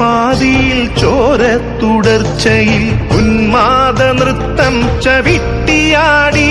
പാതിയിൽ ചോര തുടർച്ചയിൽ ഉന്മാദ നൃത്തം ചവിട്ടിയാടി.